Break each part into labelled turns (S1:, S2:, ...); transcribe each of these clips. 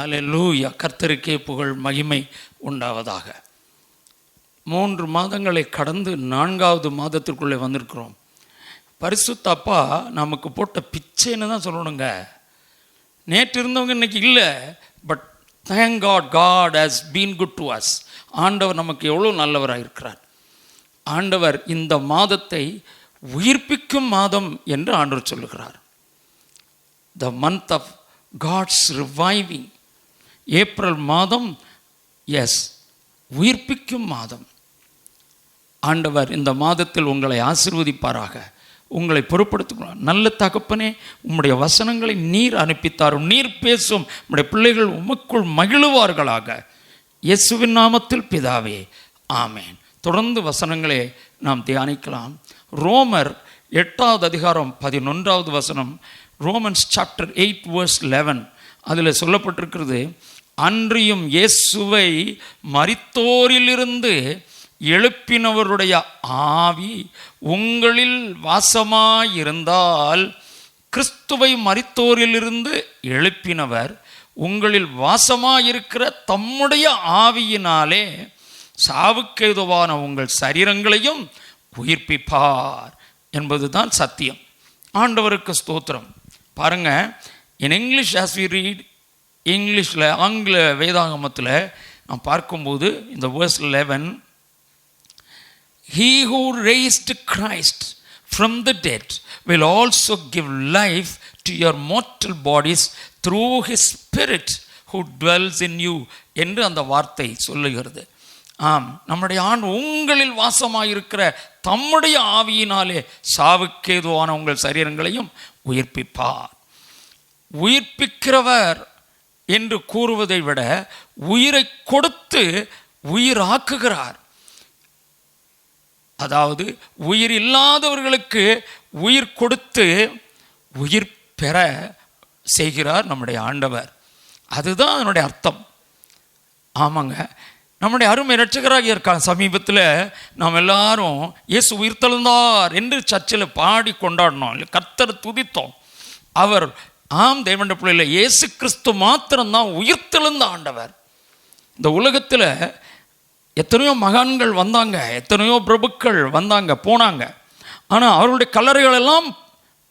S1: அலலூயா கர்த்தருக்கே புகழ் மகிமை உண்டாவதாக மூன்று மாதங்களை கடந்து நான்காவது மாதத்திற்குள்ளே வந்திருக்கிறோம் தப்பா நமக்கு போட்ட பிச்சைன்னு தான் சொல்லணுங்க நேற்று இருந்தவங்க இன்றைக்கி இல்லை but thank god god has been good to us ஆண்டவர் நமக்கு எவ்வளோ நல்லவராக இருக்கிறார் ஆண்டவர் இந்த மாதத்தை உயிர்ப்பிக்கும் மாதம் என்று ஆண்டவர் சொல்லுகிறார் the month of god's reviving April மாதம் எஸ் உயிர்ப்பிக்கும் மாதம் ஆண்டவர் இந்த மாதத்தில் உங்களை ஆசிர்வதிப்பாராக உங்களை பொறுப்படுத்திக்கணும் நல்ல தகப்பனே உம்முடைய வசனங்களை நீர் அனுப்பித்தாரும் நீர் பேசும் உம்முடைய பிள்ளைகள் உமக்குள் மகிழுவார்களாக இயேசுவின் நாமத்தில் பிதாவே ஆமேன் தொடர்ந்து வசனங்களை நாம் தியானிக்கலாம் ரோமர் எட்டாவது அதிகாரம் பதினொன்றாவது வசனம் Romans chapter eight verse eleven அதில் சொல்லப்பட்டிருக்கிறது அன்றியும் இயேசுவை மரித்தோரிலிருந்து எழுப்பினவருடைய ஆவி உங்களில் வாசமாயிருந்தால் கிறிஸ்துவை மறித்தோரிலிருந்து எழுப்பினவர் உங்களில் வாசமாயிருக்கிற தம்முடைய ஆவியினாலே சாவுக்கேதுவான உங்கள் சரீரங்களையும் உயிர்ப்பிப்பார் என்பதுதான் சத்தியம் ஆண்டவருக்கு ஸ்தோத்திரம் பாருங்க in English as we read இங்கிலீஷில் ஆங்கில வேதாகமத்தில் நான் பார்க்கும்போது இந்த verse eleven he who raised Christ from the dead will also give life to your mortal bodies through his spirit who dwells in you என்று அந்த வார்த்தை சொல்லுகிறது ஆம் நம்முடைய ஆண்டு உங்களில் வாசமாயிருக்கிற தம்முடைய ஆவியினாலே சாவுக்கேதுவான உங்கள் சரீரங்களையும் உயிர்ப்பிப்பார் உயிர்ப்பிக்கிறவர் என்று கூறுவதை விட உயிரை கொடுத்து உயிராக்குகிறார் அதாவது உயிர் இல்லாதவர்களுக்கு உயிர் கொடுத்து உயிர் பெற செய்கிறார் நம்முடைய ஆண்டவர் அதுதான் அதனுடைய அர்த்தம் ஆமாங்க நம்முடைய அருமை ரட்சகராக இருக்காங்க சமீபத்தில் நாம் எல்லாரும் இயேசு உயிர் தழுந்தார் என்று சர்ச்சில் பாடி கொண்டாடினோம் இல்லை கர்த்தர் துதித்தோம் அவர் ஆம் தேவண்ட பிள்ளையில் இயேசு கிறிஸ்து மாத்திரம்தான் உயிர்த்தெழுந்த ஆண்டவர் இந்த உலகத்தில் எத்தனையோ மகான்கள் வந்தாங்க எத்தனையோ பிரபுக்கள் வந்தாங்க போனாங்க ஆனால் அவருடைய கல்லறைகள் எல்லாம்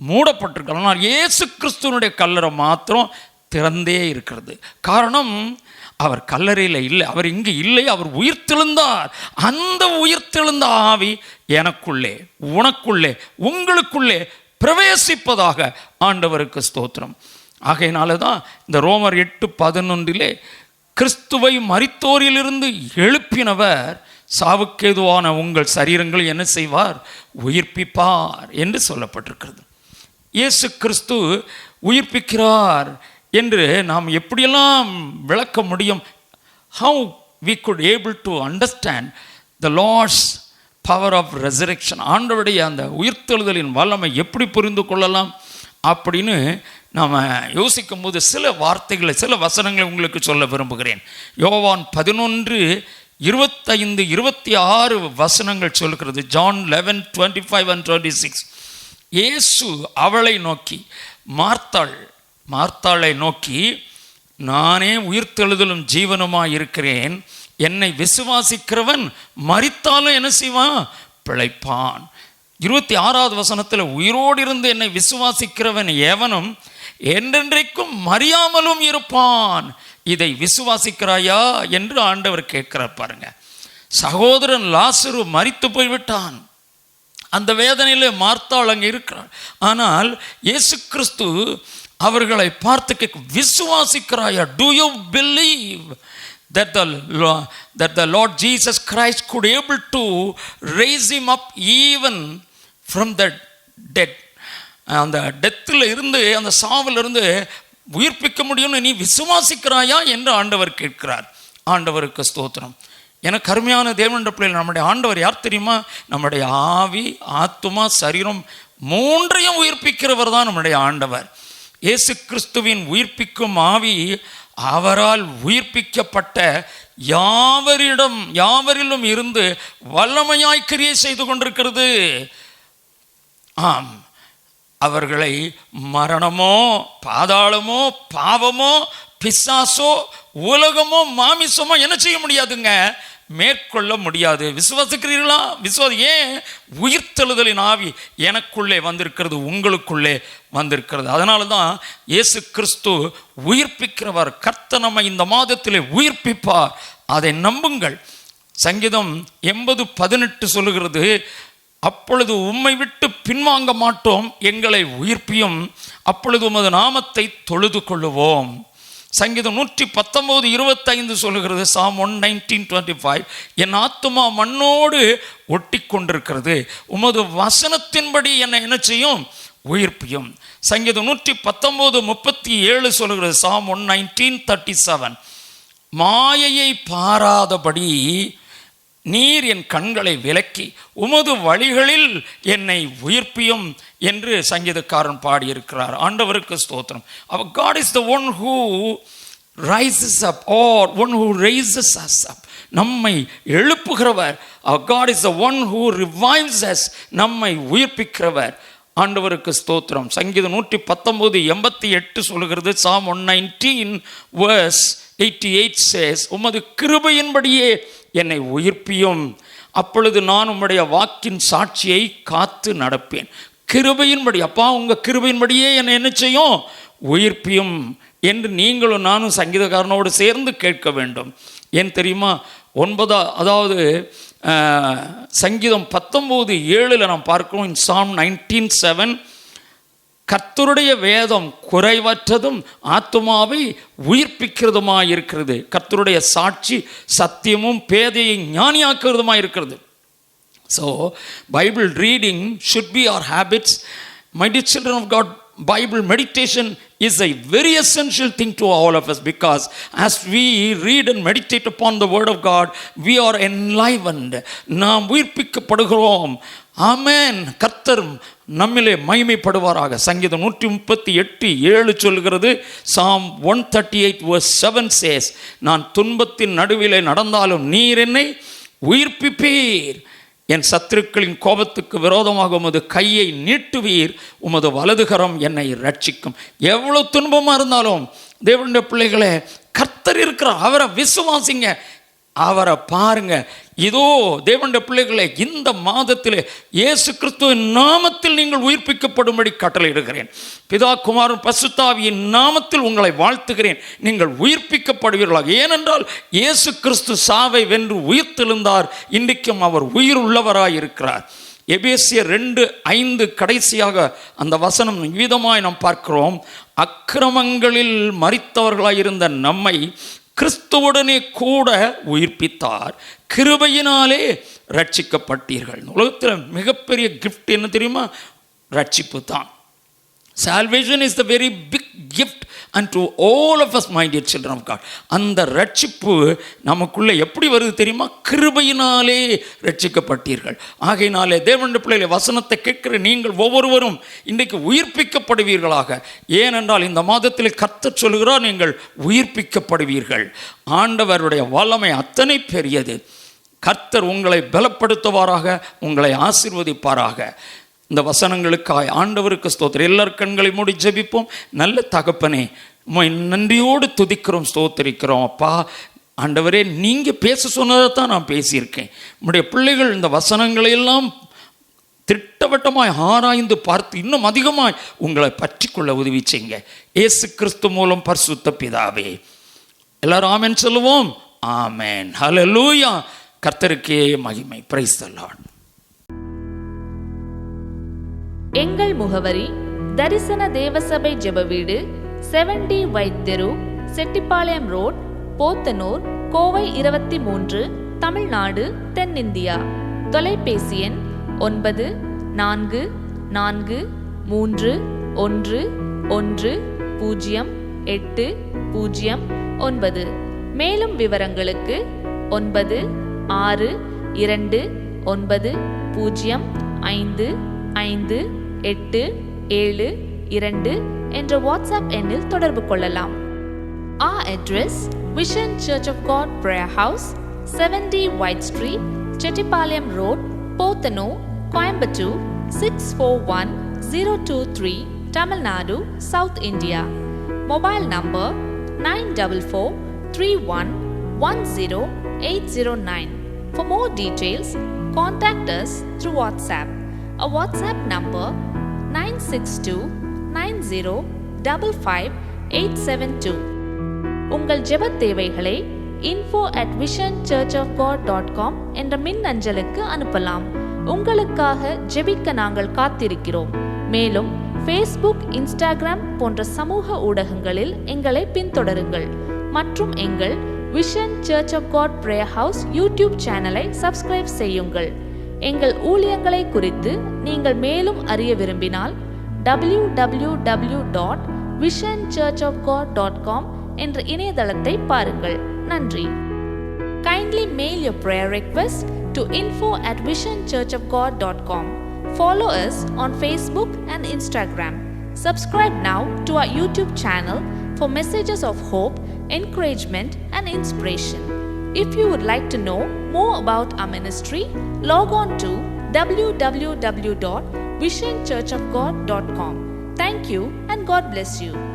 S1: மூடப்பட்டிருக்கு ஆனால் இயேசு கிறிஸ்துவனுடைய கல்லறை மாத்திரம் திறந்தே இருக்கிறது காரணம் அவர் கல்லறையில் இல்லை அவர் இங்கு இல்லை அவர் உயிர்த்தெழுந்தார் அந்த உயிர்த்தெழுந்த ஆவி எனக்குள்ளே உனக்குள்ளே உங்களுக்குள்ளே பிரவேசிப்பதாக ஆண்டவருக்கு ஸ்தோத்திரம் ஆகையினால தான் இந்த ரோமர் எட்டு பதினொன்றிலே கிறிஸ்துவை மறித்தோரிலிருந்து எழுப்பினவர் சாவுக்கேதுவான உங்கள் சரீரங்கள் என்ன செய்வார் உயிர்ப்பிப்பார் என்று சொல்லப்பட்டிருக்கிறது இயேசு கிறிஸ்து உயிர்ப்பிக்கிறார் என்று நாம் எப்படியெல்லாம் விளக்க முடியும் how we could able to understand the Lord's power of resurrection ஆண்டவருடைய அந்த உயிர்த்தெழுதலின் வல்லமை எப்படி புரிந்து கொள்ளலாம் அப்படின்னு நாம் யோசிக்கும் போது சில வார்த்தைகளை சில வசனங்களை உங்களுக்கு சொல்ல விரும்புகிறேன் யோவான் பதினொன்று இருபத்தைந்து இருபத்தி ஆறு வசனங்கள் சொல்கிறது John eleven twenty five and twenty six இயேசு அவளை நோக்கி மார்த்தாள் மார்த்தாளை நோக்கி நானே உயிர்த்தெழுதலும் ஜீவனுமாக இருக்கிறேன் என்னை விசுவாசிக்கிறவன் மறித்தாலும் என்ன செய்வான் பிழைப்பான் இருபத்தி ஆறாவது வசனத்தில் உயிரோடு இருந்து என்னை விசுவாசிக்கிறவன் எவனும் என்றென்றைக்கும் மறியாமலும் இருப்பான் இதை விசுவாசிக்கிறாயா என்று ஆண்டவர் கேட்கிறார் பாருங்க சகோதரன் லாசரு மறித்து போய்விட்டான் அந்த வேதனையில் மார்த்தாள் அங்கே இருக்கிறார் ஆனால் இயேசு கிறிஸ்து அவர்களை பார்த்து கேட்க விசுவாசிக்கிறாயா do you believe that the, that the Lord Jesus Christ could able to raise him up even from the dead. அந்த டெத்தில் இருந்து அந்த சாவில் இருந்து உயிர்ப்பிக்க முடியும்னு நீ விசுவாசிக்கிறாயா என்று ஆண்டவர் கேட்கிறார் ஆண்டவருக்கு ஸ்தோத்திரம் என கருமையான தேவன்ற பிள்ளைகள் நம்முடைய ஆண்டவர் யார் தெரியுமா நம்முடைய ஆவி ஆத்மா சரீரம் மூன்றையும் உயிர்ப்பிக்கிறவர் தான் நம்முடைய ஆண்டவர் இயேசு கிறிஸ்துவின் உயிர்ப்பிக்கும் ஆவி அவரால் உயிர்ப்பிக்கப்பட்ட யாவரிடம் யாவரிலும் இருந்து வல்லமையாய் கிரியை செய்து கொண்டிருக்கிறது ஆம் அவர்களை மரணமோ பாதாளமோ பாவமோ பிசாசோ உலகமோ மாமிசமோ என்ன செய்ய முடியாதுங்க மேற்கொள்ள முடியாது விசுவாசிக்கிறீர்களா விசுவாச ஏன் உயிர்த்தெழுதலின் ஆவி எனக்குள்ளே வந்திருக்கிறது உங்களுக்குள்ளே வந்திருக்கிறது அதனால தான் இயேசு கிறிஸ்து உயிர்ப்பிக்கிறவர் கர்த்த நம்ம இந்த மாதத்திலே உயிர்ப்பிப்பார் அதை நம்புங்கள் சங்கீதம் எண்பது பதினெட்டு சொல்லுகிறது அப்பொழுது உம்மை விட்டு பின்வாங்க மாட்டோம் எங்களை உயிர்ப்பியும் அப்பொழுது உமது நாமத்தை தொழுது கொள்ளுவோம் சங்கீதம் நூற்றி பத்தொம்போது இருபத்தைந்து சொல்லுகிறது Psalm one nineteen twenty five என் ஆத்துமா மண்ணோடு ஒட்டி கொண்டிருக்கிறது உமது வசனத்தின்படி என்னை என்ன செய்யும் உயிர்ப்பியும் சங்கீதம் நூற்றி பத்தொம்போது முப்பத்தி ஏழு சொல்கிறது Psalm one nineteen thirty seven மாயையை பாராதபடி நீர் என் கண்களை விலக்கி உமது வழிகளில் என்னை உயிர்ப்பியும் என்று சங்கீதக்காரன் பாடியிருக்கிறார் ஆண்டவருக்கு ஸ்தோத்திரம் அவர் God is the one who raises up or one who raises us up நம்மை எழுப்புகிறவர் அவர் God is the one who revives us நம்மை உயிர்ப்பிக்கிறவர் ஆண்டவருக்கு ஸ்தோத்திரம் சங்கீதம் நூற்றி பத்தொம்போது எண்பத்தி எட்டு சொல்கிறது Psalm one nineteen verse eighty eight says உமது கிருபையின்படியே என்னை உயிர்ப்பியும் அப்பொழுது நான் உம்முடைய வாக்கின் சாட்சியை காத்து நடப்பேன் கிருபையின்படி அப்பா உங்கள் கிருபையின்படியே என்னை என்ன செய்யும் உயிர்ப்பியும் என்று நீங்களும் நானும் சங்கீதக்காரனோடு சேர்ந்து கேட்க வேண்டும் ஏன் தெரியுமா ஒன்பதா அதாவது சங்கீதம் பத்தொம்போது ஏழில் நாம் பார்க்கிறோம் இன் சாம் நைன்டீன் செவன் கர்த்தருடைய வேதம் குறைவற்றதும் ஆத்மாவை உயிர்ப்பிக்கிறதுமாக இருக்கிறது கர்த்தருடைய சாட்சி சத்தியமும் பேதையை ஞானியாக்குறதுமாக இருக்கிறது so Bible reading should be our habits my dear children of God Bible meditation is a very essential thing to all of us because as we read and meditate upon the Word of God, we are enlivened. நாம் உயிர்ப்பிக்கப்படுகிறோம் ஆமேன் கத்தர் நம்மிலே மகிமைப்படுவாராக சங்கீதம் நூற்றி முப்பத்தி எட்டு ஏழு சொல்கிறது Psalm one thirty eight verse seven says நான் துன்பத்தின் நடுவிலே நடந்தாலும் நீர் என்னை உயிர்ப்பிப்பீர் என் சத்துருக்களின் கோபத்துக்கு விரோதமாக உமது கையை நீட்டுவீர் உமது வலதுகரம் என்னை ரட்சிக்கும் எவ்வளோ துன்பமாக இருந்தாலும் தேவனுடைய பிள்ளைகளே கர்த்தர் இருக்கிறார் அவரை விசுவாசிங்க அவரை பாருங்க இதோ தேவண்ட பிள்ளைகளை இந்த மாதத்தில் இயேசு கிறிஸ்துவின் நாமத்தில் நீங்கள் உயிர்ப்பிக்கப்படும்படி கட்டளையிடுகிறேன் பிதா குமாரன் பசுத்தாவியின் நாமத்தில் உங்களை வாழ்த்துகிறேன் நீங்கள் உயிர்ப்பிக்கப்படுவீர்களாக ஏனென்றால் இயேசு கிறிஸ்து சாவை வென்று உயிர்த்தெழுந்தார் இன்றைக்கும் அவர் உயிர் உள்ளவராயிருக்கிறார் இருக்கிறார் எபேசிய ரெண்டு ஐந்து கடைசியாக அந்த வசனம் விதமாய் நாம் பார்க்கிறோம் அக்கிரமங்களில் மறித்தவர்களாயிருந்த நம்மை கிறிஸ்துவுடனே கூட உயிர்ப்பித்தார் கிருபையினாலே ரட்சிக்கப்பட்டீர்கள் உலகத்தில் மிகப்பெரிய கிஃப்ட் என்ன தெரியுமா ரட்சிப்பு தான் salvation is the very big and to all of us mind it children of God அந்த ரட்சிப்பு நமக்குள்ளே எப்படி வருது தெரியுமா கிருபையினாலே ரட்சிக்கப்பட்டீர்கள் ஆகையினாலே தேவண்ட பிள்ளைகளை வசனத்தை கேட்கிற நீங்கள் ஒவ்வொருவரும் இன்றைக்கு உயிர்ப்பிக்கப்படுவீர்களாக ஏனென்றால் இந்த மாதத்தில் கத்த சொல்கிறார் நீங்கள் உயிர்ப்பிக்கப்படுவீர்கள் ஆண்டவருடைய வல்லமை அத்தனை பெரியது கர்த்தர் உங்களை பலப்படுத்துவாராக உங்களை ஆசிர்வதிப்பாராக இந்த வசனங்களுக்காய் ஆண்டவருக்கு ஸ்தோத்திரம் எல்லார் கண்களை மூடி ஜெபிப்போம் நல்ல தகப்பனே நன்றியோடு துதிக்கிறோம் ஸ்தோத்தரிக்கிறோம் அப்பா ஆண்டவரே நீங்கள் பேச சொன்னதை தான் நான் பேசியிருக்கேன் நம்முடைய பிள்ளைகள் இந்த வசனங்களையெல்லாம் திட்டவட்டமாய் ஆராய்ந்து பார்த்து இன்னும் அதிகமாய் உங்களை பற்றி கொள்ள உதவி செய்யுங்க ஏசு கிறிஸ்து மூலம் பரிசுத்த பிதாவே எல்லாரும் ஆமேன் சொல்லுவோம் ஆமேன் ஹலோ லூயா கர்த்தருக்கே மகிமை பிரைஸ் தல்லான்
S2: எங்கள் முகவரி தரிசன தேவசபை ஜெபவீடு செவன்டி வைத் தெரு செட்டிப்பாளையம் ரோட் போத்தனூர் கோவை இருபத்தி மூன்று தமிழ்நாடு தென்னிந்தியா தொலைபேசி எண் ஒன்பது நான்கு நான்கு மூன்று ஒன்று ஒன்று பூஜ்ஜியம் எட்டு பூஜ்ஜியம் ஒன்பது மேலும் விவரங்களுக்கு ஒன்பது ஆறு இரண்டு ஒன்பது பூஜ்ஜியம் ஐந்து ஐந்து எட்டு ஏழு இரண்டு என்ற வாட்ஸ்அப் எண்ணில் தொடர்பு கொள்ளலாம் ah address Vision search of God pray house seventy white street Chettipalayam road Pothanur Coimbatore six four one zero two three Tamil Nadu south India mobile number nine double four three one one zero eight zero nine for more details contact us through WhatsApp uh WhatsApp number nine six two nine zero double five eight seven two உங்கள் ஜெபத் தேவைகளை info at vision search of God dot com என்ற மின் அஞ்சலுக்கு அனுப்பலாம் உங்களுக்காக ஜெபிக்க நாங்கள் காத்திருக்கிறோம் மேலும் ஃபேஸ்புக் இன்ஸ்டாகிராம் போன்ற சமூக ஊடகங்களில் எங்களை பின்தொடருங்கள் மற்றும் எங்கள் vision search of God prayer house YouTube சேனலை சப்ஸ்கிரைப் செய்யுங்கள் எங்கள் ஊழியங்களை குறித்து நீங்கள் மேலும் அறிய விரும்பினால் W W W dot vision search of God dot com என்ற இணையதளத்தை பாருங்கள் நன்றி kindly mail your prayer request to info at vision search of God dot com follow us on Facebook and Instagram subscribe now to our YouTube channel for messages of hope encouragement and inspiration If you would like to know more about our ministry, log on to www.visionchurchofgod.com. Thank you and God bless you.